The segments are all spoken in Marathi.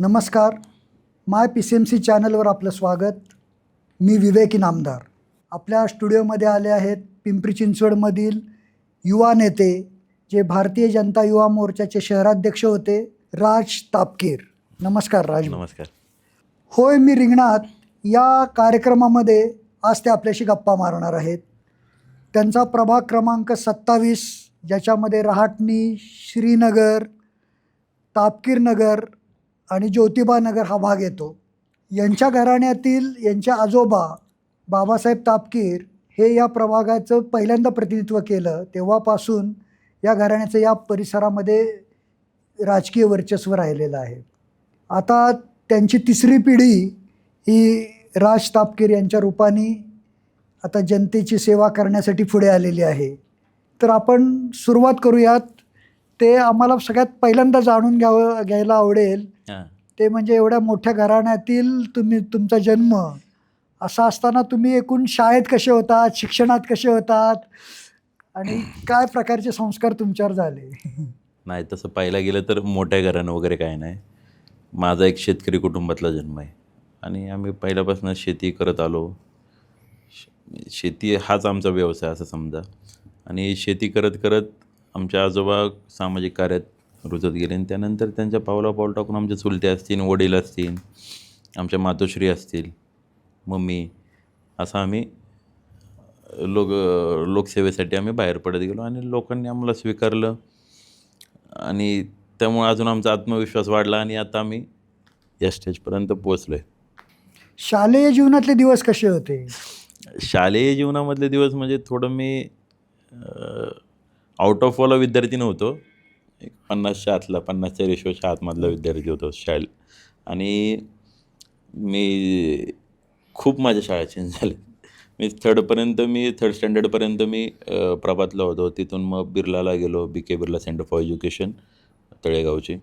नमस्कार. My P C M C चॅनलवर आपलं स्वागत. मी विवेक इनामदार आपल्या स्टुडिओमध्ये आले आहेत पिंपरी चिंचवडमधील युवा नेते जे भारतीय जनता युवा मोर्चाचे शहराध्यक्ष होते राज तापकीर. नमस्कार राज. नमस्कार. होय मी रिंगणात. या कार्यक्रमामध्ये आज ते आपल्याशी गप्पा मारणार आहेत. त्यांचा प्रभाग क्रमांक सत्तावीस ज्याच्यामध्ये रहाटणी श्रीनगर तापकीर नगर आणि ज्योतिबा नगर हा भाग येतो. यांच्या घराण्यातील यांच्या आजोबा बाबासाहेब तापकीर हे या प्रभागाचं पहिल्यांदा प्रतिनिधित्व केलं. तेव्हापासून या घराण्याचं या परिसरामध्ये राजकीय वर्चस्व राहिलेलं आहे. आता त्यांची तिसरी पिढी ही राज तापकीर यांच्या रूपाने आता जनतेची सेवा करण्यासाठी पुढे आलेली आहे. तर आपण सुरुवात करूयात. ते आम्हाला सगळ्यात पहिल्यांदा जाणून घ्यावं घ्यायला आवडेल ते म्हणजे एवढ्या मोठ्या घराण्यातील तुम्ही तुमचा जन्म. असा असताना तुम्ही एकूण शाळेत कसे होतात शिक्षणात कसे होतात? आणि काय प्रकारचे संस्कार तुमच्यावर झाले? नाही तसं पाहायला गेलं तर मोठ्या घरानं वगैरे काय नाही. माझा एक शेतकरी कुटुंबातला जन्म आहे. आणि आम्ही पहिल्यापासून शेती करत आलो. शेती हाच आमचा व्यवसाय असं समजा. आणि शेती करत करत आमच्या आजोबा सामाजिक कार्यात रुजत गेले. आणि त्यानंतर त्यांच्या पावला पाऊल टाकून आमचे चुलते असतील वडील असतील आमच्या मातोश्री असतील मम्मी असं आम्ही लोक लोकसेवेसाठी आम्ही बाहेर पडत गेलो आणि लोकांनी आम्हाला स्वीकारलं. आणि त्यामुळे अजून आमचा आत्मविश्वास वाढला आणि आता आम्ही या स्टेजपर्यंत पोचलो आहे शालेय जीवनातले दिवस कसे होते? शालेय जीवनामधले दिवस म्हणजे थोडं मी आउट ऑफवाला विद्यार्थी नव्हतो. एक पन्नासच्या आतला पन्नासच्या रेशोच्या आतमधला विद्यार्थी होतो शाळे आणि मी खूप माझ्या शाळा चेंज झाले मी थर्डपर्यंत मी थर्ड स्टँडर्डपर्यंत मी प्रभातला होतो. तिथून मग बिर्लाला गेलो B K Birla centre for education तळेगावची.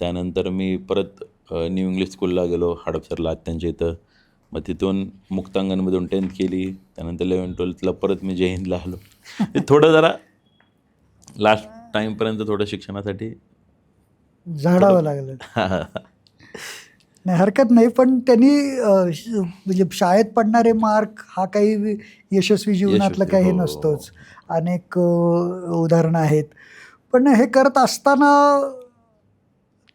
त्यानंतर मी परत न्यू इंग्लिश स्कूलला गेलो हडपसरला त्यांच्या इथं. मग तिथून मुक्तांगणमधून टेन्थ केली. त्यानंतर इलेवन ट्वेल्थला परत मी जय हिंदला आलो थोडं जरा लास्ट टाईमपर्यंत थोडं शिक्षणासाठी झाडावं लागलं. नाही हरकत नाही पण त्यांनी म्हणजे शाळेत पडणारे मार्क हा काही यशस्वी जीवनातलं काही हो. नसतोच. अनेक अ, उदाहरणं आहेत. पण हे करत असताना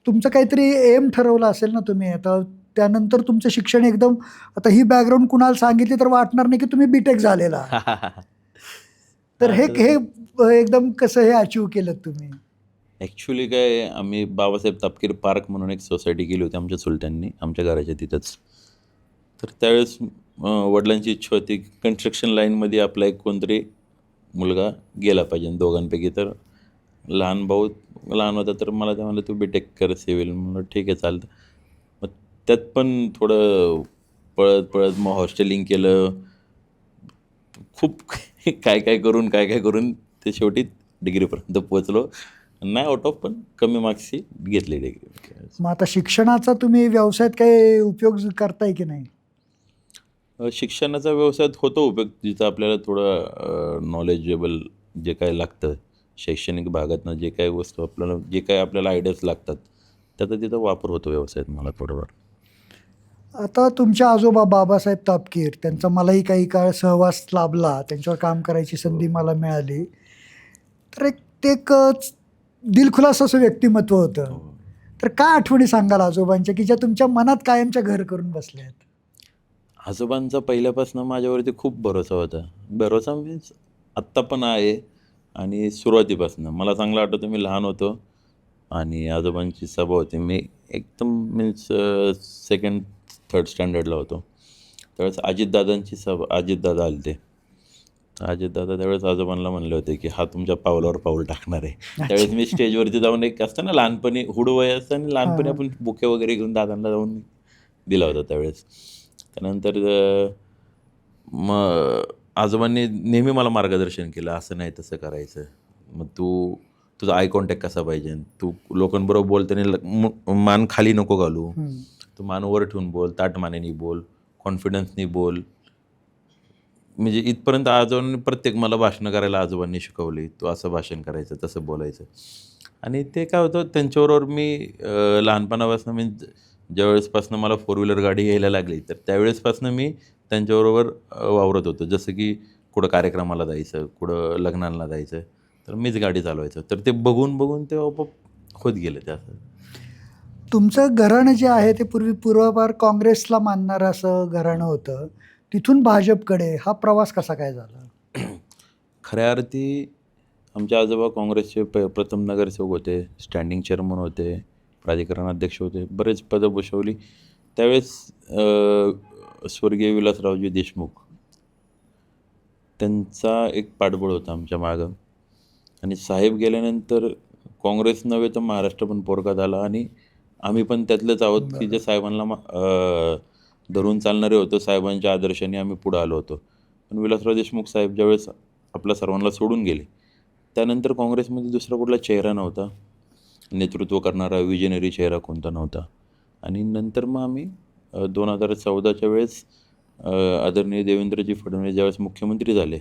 तुमचं काहीतरी एम ठरवलं असेल ना तुम्ही? आता त्यानंतर तुमचं शिक्षण एकदम आता ही बॅकग्राऊंड कुणाला सांगितली तर वाटणार नाही की तुम्ही बीटेक झालेला. तर हे हे एकदम कसं हे अचीव केलं तुम्ही? ॲक्च्युली काय आम्ही बाबासाहेब तापकीर पार्क म्हणून एक सोसायटी केली होती आमच्या चुलत्यांनी आमच्या घराच्या तिथंच. तर त्यावेळेस वडिलांची इच्छा होती की कन्स्ट्रक्शन लाईनमध्ये आपला एक कोणतरी मुलगा गेला पाहिजे दोघांपैकी. तर लहान भाऊ लहान होता तर मला ते म्हणलं तू बीटेक कर सिव्हिल म्हणलं ठीक आहे चालतं. मग त्यात पण थोडं पळत पळत मग हॉस्टेलिंग केलं. खूप काय काय करून काय काय करून ते शेवटी डिग्रीपर्यंत पोचलो नाही आउट ऑफ पण कमी मार्क्सची घेतली डिग्री मग आता शिक्षणाचा तुम्ही व्यवसायात काही उपयोग करताय की नाही? शिक्षणाचा व्यवसायात होतो उपयोग. जिथं आपल्याला थोडं नॉलेजेबल जे काय लागतं शैक्षणिक भागातनं जे काही वस्तू आपल्याला जे काही आपल्याला आयडियाज लागतात त्याचा तिथं वापर होतो व्यवसायात मला थोडंफार. आता तुमचे आजोबा बाबासाहेब तापकीर त्यांचा मलाही काही काळ सहवास लाभला त्यांच्यावर काम करायची संधी मला मिळाली. तर एक ते एक दिलखुलास असं व्यक्तिमत्व होतं. तर काय आठवणी सांगाल आजोबांच्या की ज्या तुमच्या मनात कायमच्या घर करून बसल्या आहेत? आजोबांचा पहिल्यापासून माझ्यावरती खूप भरोसा होता. भरोसा मीन्स आत्ता पण आहे आणि सुरुवातीपासून. मला चांगलं आठवतं मी लहान होतो आणि आजोबांची सभा होती. मी एकदम मीन्स सेकंड थर्ड स्टँडर्डला होतो. त्यावेळेस अजितदादांची सभा अजितदादा आले ते अजितदादा त्यावेळेस आजोबांना म्हणले होते की हा तुमच्या पावलावर पाऊल टाकणार आहे. त्यावेळेस मी स्टेजवरती जाऊन एक असतं ना लहानपणी हुडवय असतं आणि लहानपणी. आपण बुके वगैरे घेऊन दादांना जाऊन दिला होता त्यावेळेस. त्यानंतर मग आजोबांनी नेहमी मला मार्गदर्शन केलं असं नाही तसं करायचं. मग तू तुझा आय कॉन्टॅक्ट कसा पाहिजे? तू लोकांबरोबर बोलताना मान खाली नको घालू. तू मान वर ठेवून बोल ताट मानेनी बोल कॉन्फिडन्सनी बोल. म्हणजे इथपर्यंत आजोबांनी प्रत्येक मला भाषणं करायला आजोबांनी शिकवली तू असं भाषण करायचं तसं बोलायचं. आणि ते काय होतं त्यांच्याबरोबर मी लहानपणापासून मी ज्यावेळेसपासून मला फोर व्हीलर गाडी यायला लागली तर त्यावेळेसपासून मी त्यांच्याबरोबर वावरत होतो. जसं की कुठं कार्यक्रमाला जायचं कुठं लग्नाला जायचं तर मीच गाडी चालवायचं. तर ते बघून बघून ते आपोआप होत गेलं ते असं. तुमचं घराणं जे आहे ते पूर्वी पूर्वापार काँग्रेसला मानणारं असं घराणं होतं. तिथून भाजपकडे हा प्रवास कसा काय झाला? खऱ्या अर्थी आमचे आजोबा काँग्रेसचे प प्रथम नगरसेवक होते स्टँडिंग चेअरमन होते प्राधिकरण अध्यक्ष होते बरेच पदं भूषवली. त्यावेळेस स्वर्गीय विलासरावजी देशमुख त्यांचा एक पाठबळ होता आमच्या मागं. आणि साहेब गेल्यानंतर काँग्रेस नव्हे तर महाराष्ट्र पण पोरकात आला आणि आम्ही पण त्यातलेच आहोत की जे साहेबांना धरून चालणारे होतो साहेबांच्या आदर्शाने आम्ही पुढं आलो होतो. पण विलासराव देशमुख साहेब ज्यावेळेस आपल्या सर्वांना सोडून गेले त्यानंतर काँग्रेसमध्ये दुसरा कुठला चेहरा नव्हता. नेतृत्व करणारा विजनरी चेहरा कोणता नव्हता. आणि नंतर मग आम्ही दोन हजार चौदाच्या वेळेस आदरणीय देवेंद्रजी फडणवीस ज्यावेळेस मुख्यमंत्री झाले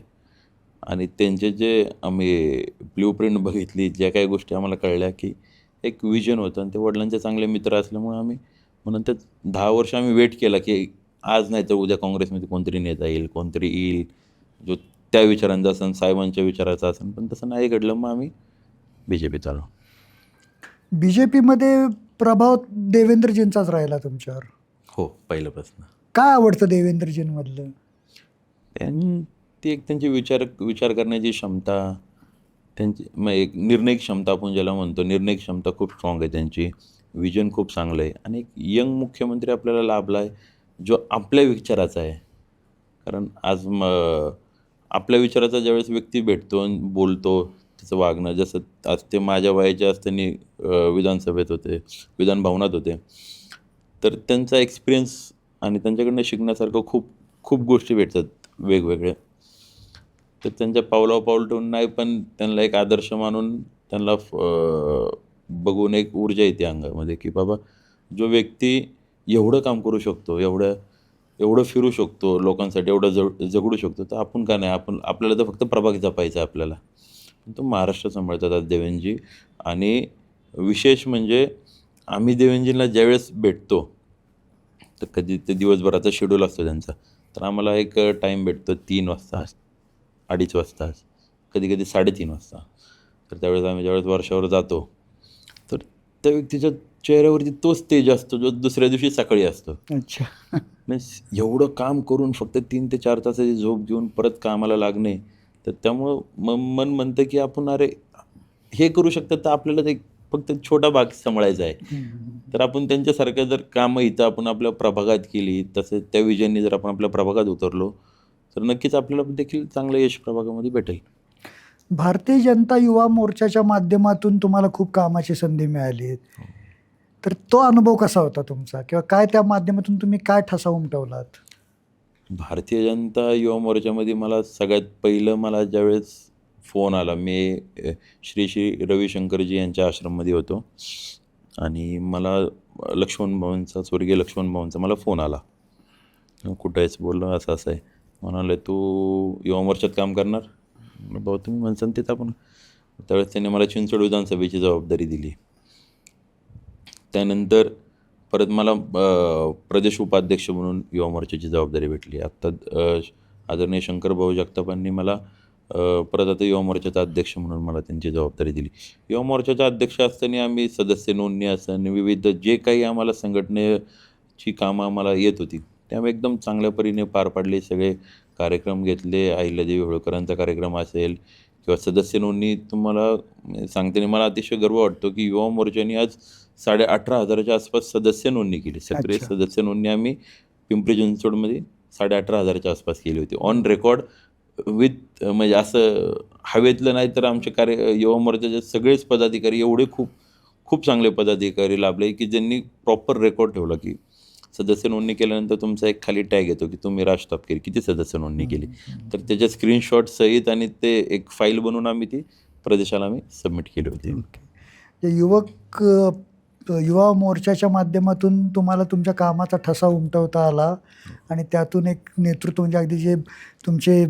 आणि त्यांचे जे आम्ही ब्ल्यू प्रिंट बघितली ज्या काही गोष्टी आम्हाला कळल्या की एक विजन होतं आणि ते वडिलांचे चांगले मित्र असल्यामुळे आम्ही म्हणून ते दहा वर्ष आम्ही वेट केला की आज नाही तर उद्या काँग्रेसमध्ये कोणतरी नेता येईल कोणतरी येईल. जो त्या विचारांचा असेल साहेबांच्या विचाराचा असेल पण तसं नाही घडलं. मग आम्ही बी जे पीत आलो बी जे पीमध्ये प्रभाव देवेंद्रजींचाच राहिला तुमच्यावर? हो पहिल्यापासून काय आवडतं देवेंद्रजींमधलं? त्यां ती एक त्यांची विचार विचार करण्याची क्षमता त्यांची मग एक निर्णय क्षमता आपण ज्याला म्हणतो निर्णय क्षमता खूप स्ट्रॉंग आहे त्यांची. विजन खूप चांगलं आहे. आणि एक यंग मुख्यमंत्री आपल्याला लाभला आहे जो आपल्या विचाराचा आहे. कारण आज म आपल्या विचाराचा ज्यावेळेस व्यक्ती भेटतो आणि बोलतो त्याचं वागणं जसं आज ते माझ्या वयाच्या असताना विधानसभेत होते विधान भवनात होते. तर त्यांचा एक्सपिरियन्स आणि त्यांच्याकडनं शिकण्यासारखं खूप खूप गोष्टी भेटतात वेगवेगळ्या. तर त्यांच्या पावलावर पाऊल ठेवून नाही पण त्यांना एक आदर्श मानून त्यांना बघून एक ऊर्जा येते अंगामध्ये की बाबा जो व्यक्ती एवढं काम करू शकतो एवढं एवढं फिरू शकतो लोकांसाठी एवढं जग जगडू शकतो तर आपण का नाही? आपण आपल्याला तर फक्त प्रभाग जपायचा आहे आपल्याला. पण तो महाराष्ट्र सांभाळतात आज देवेंजी आणि विशेष म्हणजे आम्ही देवेंजींना ज्यावेळेस भेटतो तर कधी ते दिवसभराचा शेड्यूल असतो त्यांचा तर आम्हाला एक टाईम भेटतो तीन वाजता अडीच वाजता कधी कधी साडेतीन वाजता. तर त्यावेळेस आम्ही ज्यावेळेस वर्षावर जातो त्या व्यक्तीच्या चेहऱ्यावरती तोच तेज असतो जो दुसऱ्या दिवशी सकाळी असतो. अच्छा. मीन्स एवढं काम करून फक्त तीन ते चार तासाची झोप घेऊन परत कामाला लागणे तर त्यामुळं म मन म्हणतं की आपण अरे हे करू शकतात तर आपल्याला ते फक्त छोटा भाग सांभाळायचा आहे. तर आपण त्यांच्यासारखं जर कामं इथं आपण आपल्या प्रभागात केली तसं त्या विजयांनी जर आपण आपल्या प्रभागात उतरलो तर नक्कीच आपल्याला देखील चांगलं यश प्रभागामध्ये भेटेल. भारतीय जनता युवा मोर्चाच्या माध्यमातून तुम्हाला खूप कामाची संधी मिळाली आहे. तर तो अनुभव कसा होता तुमचा? किंवा काय त्या माध्यमातून तुम्ही काय ठसा उमटवलात? भारतीय जनता युवा मोर्चामध्ये मला सगळ्यात पहिलं मला ज्यावेळेस फोन आला मी श्री श्री रविशंकरजी यांच्या आश्रममध्ये होतो. आणि मला लक्ष्मण भाऊंचा स्वर्गीय लक्ष्मण भाऊंचा मला फोन आला. कुठं आहेस? बोललो असं असं आहे. म्हणाले तू युवा मोर्चात काम करणार? भाऊ तुम्ही म्हणसान तेच आपण त्यावेळेस त्यांनी मला चिंचवड विधानसभेची जबाबदारी दिली. त्यानंतर परत मला प्रदेश उपाध्यक्ष म्हणून युवा मोर्चाची जबाबदारी भेटली. आत्ता आदरणीय शंकरभाऊ जगतापांनी मला परत आता युवा मोर्चाचा अध्यक्ष म्हणून मला त्यांची जबाबदारी दिली. युवा मोर्चाचा अध्यक्ष असताना आम्ही सदस्य नोंदणी असताना विविध जे काही आम्हाला संघटनेची कामं आम्हाला येत होती ते आम्ही एकदम चांगल्या परीने पार पाडले सगळे कार्यक्रम घेतले अहिल्यादेवी होळकरांचा कार्यक्रम असेल किंवा सदस्य नोंदणी तुम्हाला सांगताना मला अतिशय गर्व वाटतो की युवा मोर्चाने आज साडे अठरा हजाराच्या आसपास सदस्य नोंदणी केली सक्रिय. सदस्य नोंदणी आम्ही पिंपरी चिंचवडमध्ये साडे अठरा हजाराच्या आसपास केली होती ऑन रेकॉर्ड विथ म्हणजे असं हवेतलं नाही तर आमचे कार्य युवा मोर्चाचे सगळेच पदाधिकारी एवढे खूप खूप चांगले पदाधिकारी लाभले की ज्यांनी प्रॉपर रेकॉर्ड ठेवला की सदस्य नोंदणी केल्यानंतर तुमचा एक खाली टॅग येतो की तुम्ही राज तापकीर किती सदस्य नोंदणी केली तर त्याच्या स्क्रीनशॉट सहित आणि ते एक फाईल बनवून आम्ही ती प्रदेशाला आम्ही सबमिट केली होती युवक युवा मोर्चाच्या माध्यमातून तुम्हाला तुमच्या कामाचा ठसा उमटवता आला आणि त्यातून एक नेतृत्व म्हणजे अगदी जे तुमचे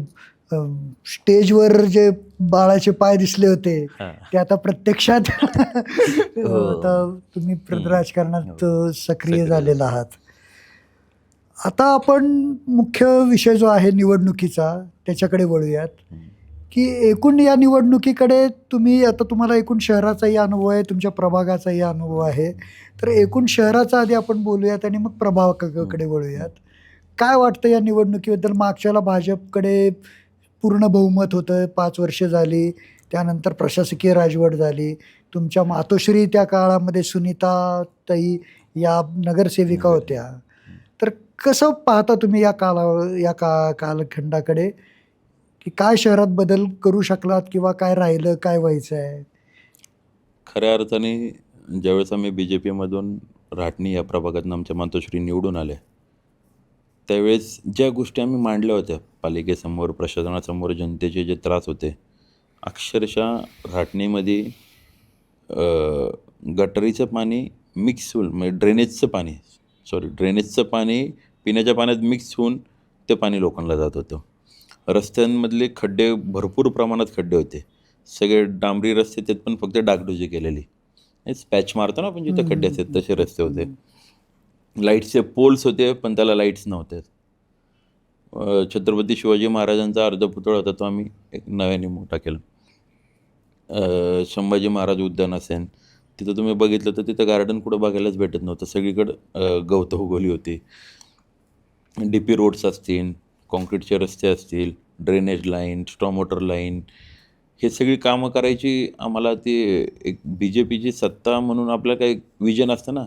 स्टेजवर जे बाळाचे पाय दिसले होते हां. ते आता प्रत्यक्षात हो. आता तुम्ही. राजकारणात सक्रिय सक्रिय. झालेला आहात आता आपण मुख्य विषय जो आहे निवडणुकीचा त्याच्याकडे वळूयात. की एकूण या निवडणुकीकडे तुम्ही आता तुम्हाला एकूण शहराचाही अनुभव आहे तुमच्या प्रभागाचाही अनुभव आहे. तर एकूण शहराचा आधी आपण बोलूयात आणि मग प्रभागाकडे वळूयात. काय वाटतं या निवडणुकीबद्दल? मागच्याला भाजपकडे पूर्ण बहुमत होतं पाच वर्ष झाली. त्यानंतर प्रशासकीय राजवट झाली. तुमच्या मातोश्री त्या काळामध्ये सुनीता ताई या नगरसेविका होत्या. कसं पाहता तुम्ही या काला या का कालखंडाकडे? की काय शहरात बदल करू शकलात किंवा काय राहिलं काय व्हायचं आहे? खऱ्या अर्थाने ज्यावेळेस आम्ही बी जे पीमधून राटणी या प्रभागातून आमच्या मातोश्री निवडून आल्या त्यावेळेस ज्या गोष्टी आम्ही मांडल्या होत्या पालिकेसमोर प्रशासनासमोर जनतेचे जे त्रास होते अक्षरशः राटणीमध्ये गटरीचं पाणी मिक्स होईल म्हणजे ड्रेनेजचं पाणी सॉरी ड्रेनेजचं पाणी पिण्याच्या पाण्यात मिक्स होऊन ते पाणी लोकांना जात होतं. रस्त्यांमधले खड्डे भरपूर प्रमाणात खड्डे होते. सगळे डांबरी रस्ते त्यात पण फक्त डागडुजी केलेली. स्पॅच मारतो ना आपण जिथे खड्डे असतात तसे रस्ते होते. लाईट्सचे पोल्स होते पण त्याला लाईट्स नव्हते. छत्रपती शिवाजी महाराजांचा अर्ध पुतळा होता तो आम्ही एक नव्याने मोठा केला. संभाजी महाराज उद्यान असेल तिथं तुम्ही बघितलं तर तिथं गार्डन कुठं बघायलाच भेटत नव्हतं. सगळीकडं गवतं उगवली होती. डी पी रोड्स असतील कॉन्क्रीटचे रस्ते असतील drainage line storm water line हे सगळी कामं करायची आम्हाला ती एक बी जे पीची सत्ता म्हणून आपलं काही विजन असतं ना.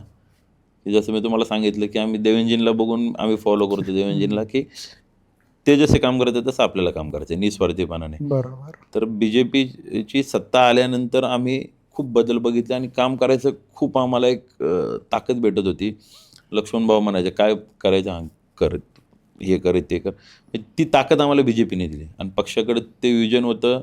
की जसं मी तुम्हाला सांगितलं की आम्ही देवेंजींना बघून आम्ही फॉलो करतो देवेंजींना की ते जसे काम करतात तसं आपल्याला काम करायचं निस्वार्थीपणाने. बरोबर. तर बी जे पीची सत्ता आल्यानंतर आम्ही खूप बदल बघितले आणि काम करायचं खूप आम्हाला एक ताकद भेटत होती. लक्ष्मण भाऊ म्हणायचे काय करायचं? हां कर हे कर ते कर. म्हणजे ती ताकद आम्हाला बी जे पीने दिली. आणि पक्षाकडे ते विजन होतं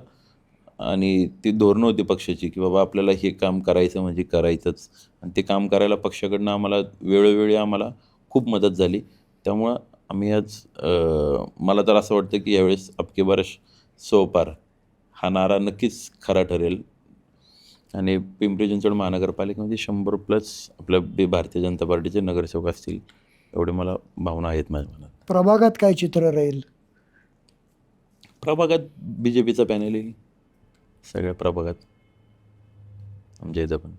आणि ती धोरणं होती पक्षाची की बाबा आपल्याला हे काम करायचं म्हणजे करायचंच. आणि ते काम करायला पक्षाकडनं आम्हाला वेळोवेळी आम्हाला खूप मदत झाली. त्यामुळं आम्ही आज मला तर असं वाटतं की यावेळेस अबके बारश सोपार हा नारा नक्कीच खरा ठरेल. आणि पिंपरी चिंचवड महानगरपालिकेमध्ये शंभर प्लस आपल्या बी भारतीय जनता पार्टीचे नगरसेवक असतील एवढे मला भावना आहेत माझ्या मनात. प्रभागात काय चित्र राहील? प्रभागात बी जे पीचा पॅनल येईल सगळ्या प्रभागात. आमच्या इथं पण.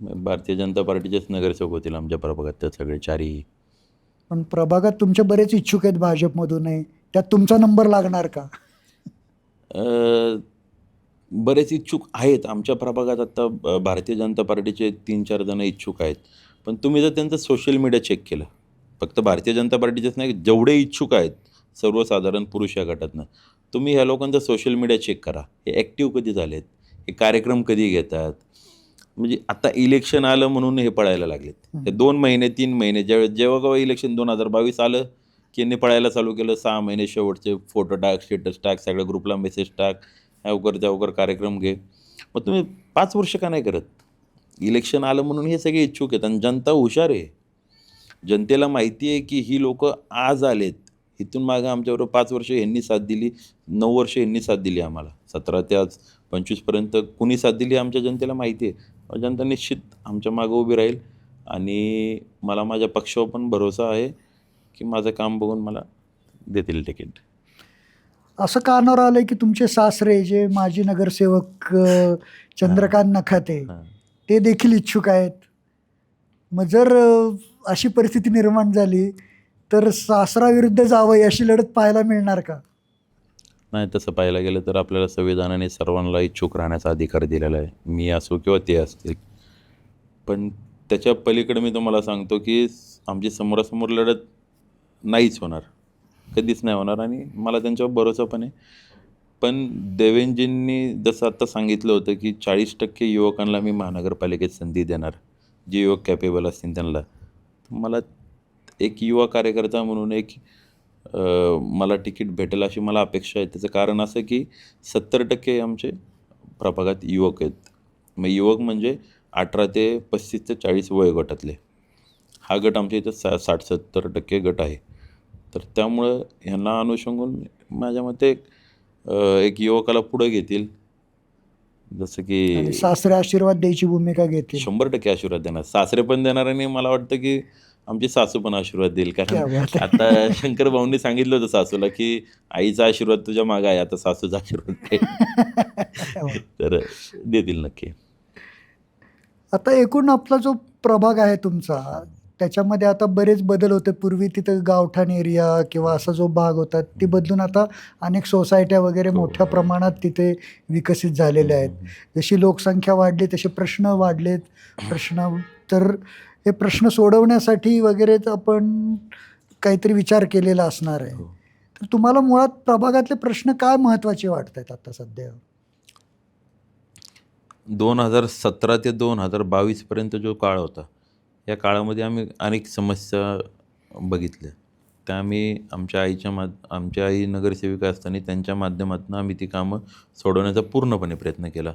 मग भारतीय जनता पार्टीचेच नगरसेवक होतील आमच्या प्रभागात त्या सगळे चारही पण प्रभागात तुमचे बरेच इच्छुक आहेत भाजपमधूनही. त्यात तुमचा नंबर लागणार का? अ, बरेच इच्छुक आहेत. आमच्या प्रभागात आता अ, भारतीय जनता पार्टीचे तीन चार जण इच्छुक आहेत. पण तुम्ही जर त्यांचं सोशल मीडिया चेक केलं फक्त भारतीय जनता पार्टीचेच नाही जेवढे इच्छुक आहेत सर्वसाधारण पुरुष या गटातनं तुम्ही ह्या लोकांचा सोशल मीडिया चेक करा. हे ॲक्टिव्ह कधी झालेत? हे कार्यक्रम कधी घेतात? म्हणजे आता इलेक्शन आलं म्हणून हे पळायला लागलेत. हे. दोन महिने तीन महिने ज्यावेळेस जेव्हा केव्हा इलेक्शन दोन हजार बावीस आलं की यांनी पळायला चालू केलं सहा महिने शेवटचे फोटो टाक स्टेटस टाक सगळ्या ग्रुपला मेसेज टाक ह्यावकर त्यावकर कार्यक्रम घे. मग तुम्ही पाच वर्ष का नाही करत? इलेक्शन आलं म्हणून हे सगळे इच्छुक आहेत आणि जनता हुशार आहे. जनतेला माहिती आहे की ही लोक आज आलेत. इथून मागं आमच्याबरोबर पाच वर्ष यांनी साथ दिली नऊ वर्ष यांनी साथ दिली आम्हाला. सतरा ते आज पंचवीसपर्यंत कुणी साथ दिली आमच्या जनतेला माहिती आहे. जनता निश्चित आमच्या मागं उभी राहील आणि मला माझ्या पक्षावर पण भरोसा आहे की माझं काम बघून मला देतील तिकीट असं कानावर आलंय की तुमचे सासरे जे माजी नगरसेवक चंद्रकांत नखाते. ते देखील इच्छुक आहेत. मग जर अशी परिस्थिती निर्माण झाली तर सासराविरुद्ध जावं अशी लढत पाहायला मिळणार का? नाही तसं पाहायला गेलं तर आपल्याला संविधानाने सर्वांना इच्छुक राहण्याचा अधिकार दिलेला आहे. मी असो किंवा ते असतील. पण त्याच्या पलीकडे मी तुम्हाला सांगतो की आमची समोरासमोर लढत नाहीच होणार. कधीच नाही होणार आणि मला त्यांच्यावर भरोसा पण आहे. पण देवेंजींनी जसं आत्ता सांगितलं होतं की चाळीस टक्के युवकांना मी महानगरपालिकेत संधी देणार. जे युवक कॅपेबल असतील त्यांना. मला एक युवा कार्यकर्ता म्हणून एक मला तिकीट भेटेल अशी मला अपेक्षा आहे. त्याचं कारण असं की सत्तर टक्के आमचे प्रभागात युवक आहेत. मग युवक म्हणजे अठरा ते पस्तीस ते चाळीस वयोगटातले. हा गट आमच्या इथं सा साठ सत्तर टक्के गट आहे. तर त्यामुळं ह्यांना अनुषंगून माझ्या मते एक युवकाला पुढं घेतील. जसं की सासरे आशीर्वाद द्यायची भूमिका घेतील. शंभर टक्के आशीर्वाद देणार. सासरे पण देणार आणि मला वाटतं की आमची सासू पण आशीर्वाद देईल. कारण. आता शंकर भाऊंनी सांगितलं होतं सासूला की आईचा आशीर्वाद तुझ्या मागं आहे आता सासूचा आशीर्वाद दे. तर देतील नक्की. आता एकूण आपला जो प्रभाग आहे तुमचा त्याच्यामध्ये आता बरेच बदल होते. पूर्वी तिथं गावठाण एरिया किंवा असा जो भाग होता ती बदलून आता अनेक सोसायट्या वगैरे हो. मोठ्या प्रमाणात तिथे विकसित झालेल्या आहेत. जशी लोकसंख्या वाढली तसे प्रश्न वाढलेत. प्रश्न तर हे प्रश्न सोडवण्यासाठी वगैरेच आपण काहीतरी विचार केलेला असणार आहे. हो. तर तुम्हाला मुळात प्रभागातले प्रश्न काय महत्त्वाचे वाटत आहेत आता सध्या? दोन हजार सतरा ते दोन हजार बावीसपर्यंत जो काळ होता या काळामध्ये आम्ही अनेक समस्या बघितल्या. त्या आम्ही आमच्या आईच्या माध आमच्या आई नगरसेविका असताना त्यांच्या माध्यमातून आम्ही ती कामं सोडवण्याचा पूर्णपणे प्रयत्न केला.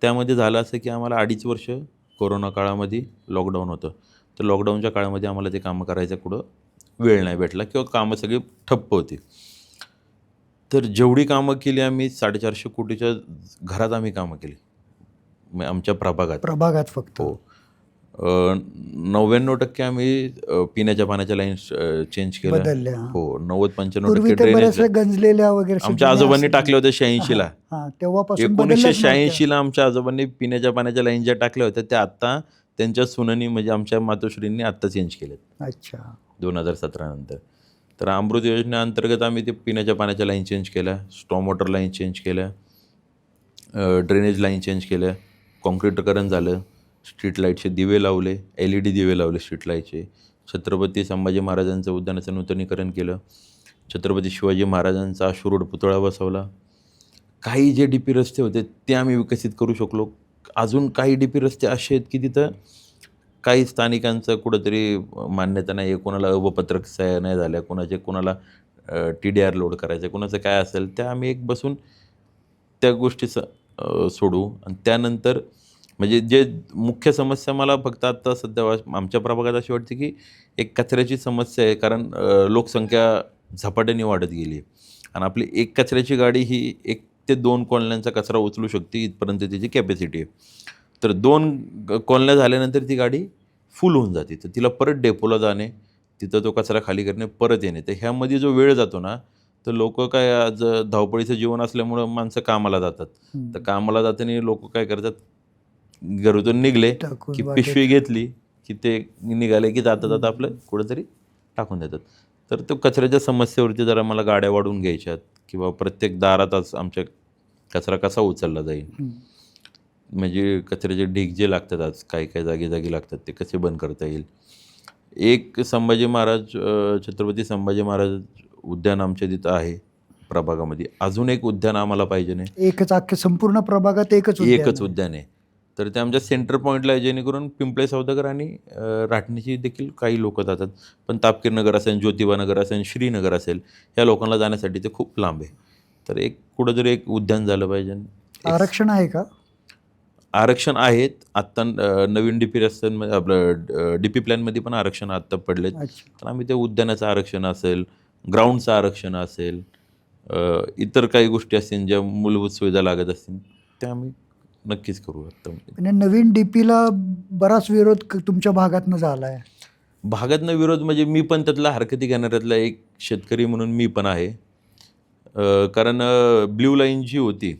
त्यामध्ये झालं असं की आम्हाला अडीच वर्ष कोरोना काळामध्ये लॉकडाऊन होतं. तर लॉकडाऊनच्या काळामध्ये आम्हाला ते कामं करायचं कुठं वेळ नाही भेटला किंवा कामं सगळी ठप्प होती. तर जेवढी कामं केली आम्ही साडेचारशे कोटीच्या घरात आम्ही कामं केली. आमच्या प्रभागात. प्रभागात फक्त. हो. नव्याण्णव टक्के आम्ही पिण्याच्या पाण्याच्या लाईन चेंज केल्या हा. हो नव्वद पंच्याण्णव पूर्वी टक्के ते ड्रेनेज बऱ्याचशा गंजलेल्या वगैरे आमच्या आजोबांनी असायच्या. टाकल्या होत्या शहाऐंशीला हा तेव्हापासून एकोणीसशे नव्हत्या. शहाऐंशीला आमच्या आजोबांनी पिण्याच्या पाण्याच्या लाईन ज्या टाकल्या होत्या त्या आत्ता त्यांच्या सुननी म्हणजे आमच्या मातोश्रींनी आत्ता चेंज केल्यात अच्छा दोन हजार सतरा नंतर तर अमृत योजनेअंतर्गत आम्ही ते पिण्याच्या पाण्याच्या लाईन चेंज केल्या स्टॉम वॉटर लाईन चेंज केल्या ड्रेनेज लाईन चेंज केल्या कॉन्क्रीटकरण झालं स्ट्रीट लाईटचे दिवे लावले एल ई डी दिवे लावले स्ट्रीट लाईटचे छत्रपती संभाजी महाराजांचं उद्यानाचं नूतनीकरण केलं. छत्रपती शिवाजी महाराजांचा अश्वरूढ पुतळा बसवला. काही जे डी पी रस्ते होते ते आम्ही विकसित करू शकलो. अजून काही डी पी रस्ते असे आहेत की तिथं काही स्थानिकांचं कुठंतरी मान्यता नाही आहे कोणाला अवपत्रक सह्या नाही झाल्या कोणाचे कोणाला टी डी आर लोड करायचं कोणाचं काय असेल त्या आम्ही एक बसून त्या गोष्टी स सोडू. आणि त्यानंतर म्हणजे जे मुख्य समस्या मला फक्त आत्ता सध्या आमच्या प्रभागात अशी वाटते की एक कचऱ्याची समस्या आहे कारण लोकसंख्या झपाट्याने वाढत गेली आहे. आणि आपली एक कचऱ्याची गाडी ही एक ते दोन कॉलन्यांचा कचरा उचलू शकते इथपर्यंत त्याची कॅपॅसिटी आहे. तर दोन कॉलन्या झाल्यानंतर ती गाडी फुल होऊन जाते. तर तिला परत डेपोला जाणे तिथं तो कचरा खाली करणे परत येणे. तर ह्यामध्ये जो वेळ जातो ना तर लोक काय आज धावपळीचं जीवन असल्यामुळं माणसं कामाला जातात. तर कामाला जाताना लोक काय करतात घरातून निघले की. पिशवी घेतली की ते निघाले की जाता जाता आपलं कुठंतरी टाकून देतात. तर तो कचऱ्याच्या समस्येवरती जरा मला गाड्या वाढवून घ्यायच्यात किंवा प्रत्येक दारातच आमच्या कचरा कसा उचलला जाईल. म्हणजे कचऱ्याचे ढीग जे लागतात आज काही काही जागी जागी लागतात ते कसे बंद करता येईल. एक संभाजी महाराज छत्रपती संभाजी महाराज उद्यान आमच्या तिथं आहे प्रभागामध्ये. अजून एक उद्यान आम्हाला पाहिजे नाही. एकच अख्ख्या संपूर्ण प्रभागात एकच एकच. उद्यान आहे. तर ते आमच्या सेंटर पॉईंटला आहे जेणेकरून पिंपळे सौदागर आणि अ, राटणीची देखील काही लोक जातात. पण तापकीर नगर असेल ज्योतिबा नगर असेल श्रीनगर असेल ह्या लोकांना जाण्यासाठी ते खूप लांब आहे. तर एक कुठंतरी एक उद्यान झालं पाहिजे. आरक्षण आहे का? आरक्षण आहेत. आत्ता नवीन डी पी रस्त्यांमध्ये आपलं डी पी प्लॅनमध्ये पण आरक्षण आत्ता अच्छा. तर आम्ही ते उद्यानाचं आरक्षण असेल ग्राउंडचं आरक्षण असेल इतर काही गोष्टी असतील ज्या मूलभूत सुविधा लागत असतील त्या आम्ही नक्कीच करू आता आणि नवीन डीपीला बराच विरोध तुमच्या भागातनं झाला आहे भागातनं विरोध म्हणजे मी पण त्यातला हरकती घेणाऱ्यातला एक शेतकरी म्हणून मी पण आहे. कारण ब्ल्यू लाईन जी होती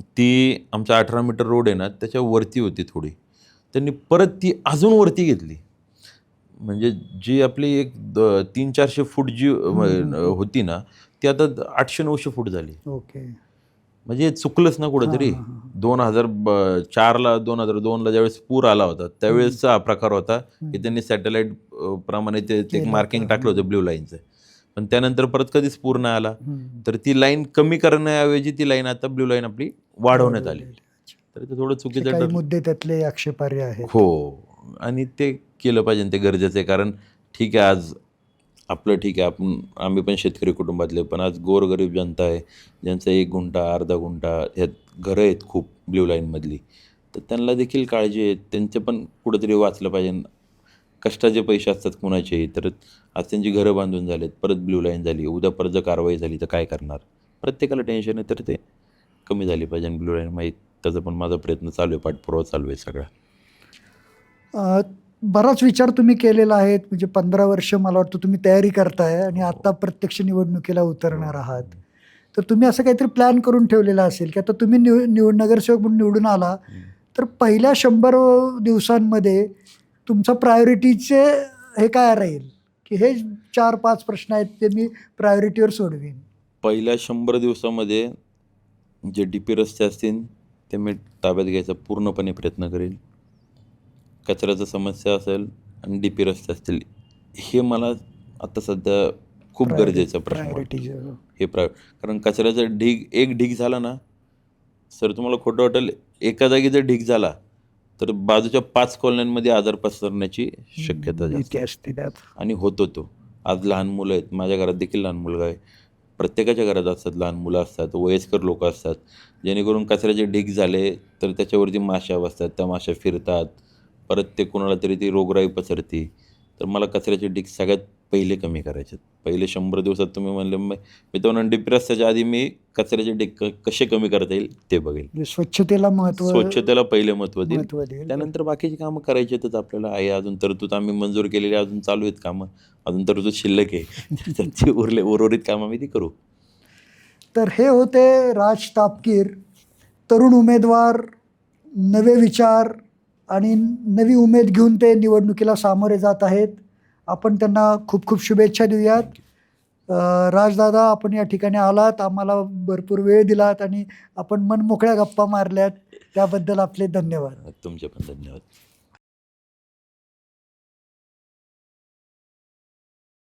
ती आमचा अठरा मीटर रोड आहे ना त्याच्या वरती होती थोडी. त्यांनी परत ती अजून वरती घेतली. म्हणजे जी आपली एक द- तीन चारशे फूट जी होती ना ती आता आठशे नऊशे फूट झाली. ओके. म्हणजे चुकलंच ना कुठंतरी. दोन हजार चारला दोन हजार दोनला ज्यावेळेस पूर आला होता त्यावेळेसचा हा प्रकार होता की त्यांनी सॅटेलाईट प्रमाणे ते ते केलं. मार्किंग टाकलं होतं ब्ल्यू लाईनचं. पण त्यानंतर परत कधीच पूर नाही आला. तर ती लाईन कमी करण्याऐवजी ती लाईन आता ब्ल्यू लाईन आपली वाढवण्यात आली. तर ते थोडं चुकीचं मुद्दे त्यातले आक्षेपार्ह आहेत. हो. आणि ते केलं पाहिजे ते गरजेचं आहे. कारण ठीक आहे आज आपलं ठीक आहे आपण आम्ही पण शेतकरी कुटुंबातले पण आज गोरगरीब जनता आहे ज्यांचं एक गुंठा अर्धा गुंठा ह्यात घरं आहेत खूप ब्ल्यू लाईनमधली तर त्यांना देखील काळजी आहे. त्यांचं पण कुठंतरी वाचलं पाहिजे. कष्टाचे पैसे असतात कुणाचेही तर आज त्यांची घरं बांधून झालेत परत ब्ल्यू लाईन झाली उद्या परत जर कारवाई झाली तर काय करणार? प्रत्येकाला टेन्शन आहे तर ते कमी झाली पाहिजे आणि ब्ल्यू लाईन माहीत त्याचा पण माझा प्रयत्न चालू आहे पाठपुरावा चालू आहे सगळा. बराच विचार तुम्ही केलेला आहे म्हणजे पंधरा वर्ष मला वाटतं तुम्ही तयारी करताय आणि आता प्रत्यक्ष निवडणुकीला उतरणार आहात. तर तुम्ही असं काहीतरी प्लॅन करून ठेवलेला असेल की आता तुम्ही निव निवड नगरसेवक म्हणून निवडून आला. तर पहिल्या शंभर दिवसांमध्ये तुमचा प्रायोरिटीचे हे काय राहील? की हे चार पाच प्रश्न आहेत ते मी प्रायोरिटीवर सोडवीन. पहिल्या शंभर दिवसामध्ये जे डी पी रस्ते असतील ते मी ताब्यात घ्यायचा पूर्णपणे प्रयत्न करेल कचऱ्याचं समस्या असेल आणि डी पी रस्ते असतील हे मला आता सध्या खूप गरजेचा प्रश्न वाटतो. हे प्रा कारण कचऱ्याचा ढीग एक ढीग झाला ना सर तुम्हाला खोटं वाटेल एका जागी जर ढीग झाला तर बाजूच्या पाच कॉलन्यांमध्ये आजार पसरण्याची शक्यता जास्त. असते त्यात. आणि होतो तो. आज लहान मुलं आहेत माझ्या घरात देखील लहान मुलगा आहे. प्रत्येकाच्या घरात असतात लहान मुलं असतात वयस्कर लोक असतात. जेणेकरून कचऱ्याचे ढीग झाले तर त्याच्यावरती माशा बसतात त्या माशा फिरतात. परत ते कोणाला तरी ती रोगराई पसरती तर मला कचऱ्याचे ढीग सगळ्यात पहिले कमी करायचे पहिले शंभर दिवसात तुम्ही म्हणले मग मी तो डिपी रस्त्याच्या आधी मी कचऱ्याचे ढीग क- कसे कमी करता येईल ते बघेल. म्हणजे स्वच्छतेला महत्त्व स्वच्छतेला पहिले महत्त्व देईल. महत्त्व देईल. त्यानंतर बाकीची कामं करायची आहेतच आपल्याला. आहे अजून तरतूद आम्ही मंजूर केलेली अजून चालू आहेत कामं. अजून तरतूद शिल्लक आहे. त्यांची उरले उर्वरित कामं आम्ही ती करू. तर हे होते राज तापकीर तरुण उमेदवार नवे विचार आणि नवी उमेद घेऊन ते निवडणुकीला सामोरे जात आहेत. आपण त्यांना खूप खूप शुभेच्छा देऊयात. राजदादा आपण या ठिकाणी आलात. आम्हाला भरपूर वेळ दिलात आणि आपण मन मोकळ्या गप्पा मारल्यात. त्याबद्दल आपले धन्यवाद. तुमचे पण धन्यवाद.